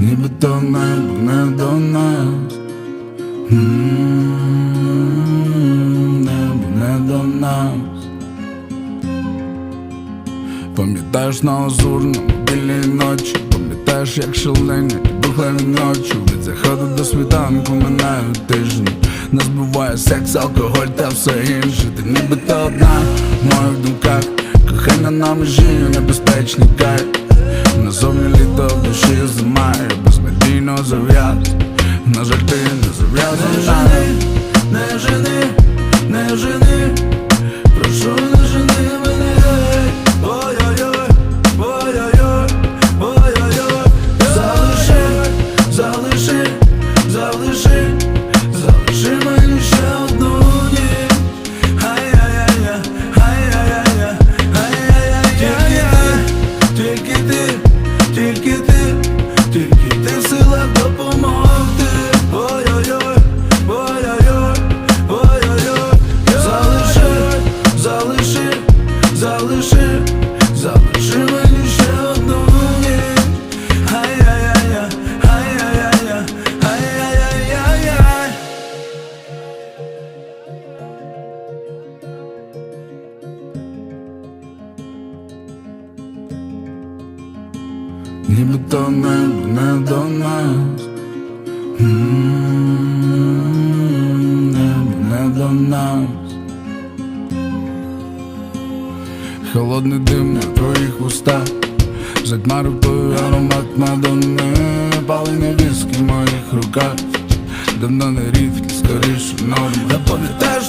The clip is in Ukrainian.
ніби то не до нас. Не до нас. Пам'ятаєш на озурному білій ночі, пам'ятаєш, як шалені духлені ночі Від заходу до світанку минають тижні Нас буває секс, алкоголь та все інше. Ти ніби то одна в моїх думках. Кохання на межі, небезпечний кайф. Назовні літо в душі зима залиши, залиши мені ще одну ніч Ай-яй-яй-я, ай-яй-яй-я, ай-яй-яй-яй Ніби то не до нас. Небо не до нас Холодний дим на твоїх устах Затьмарив той аромат мадонни Палення віскі в моїх руках. Давно не рідкість, скоріше норма. Та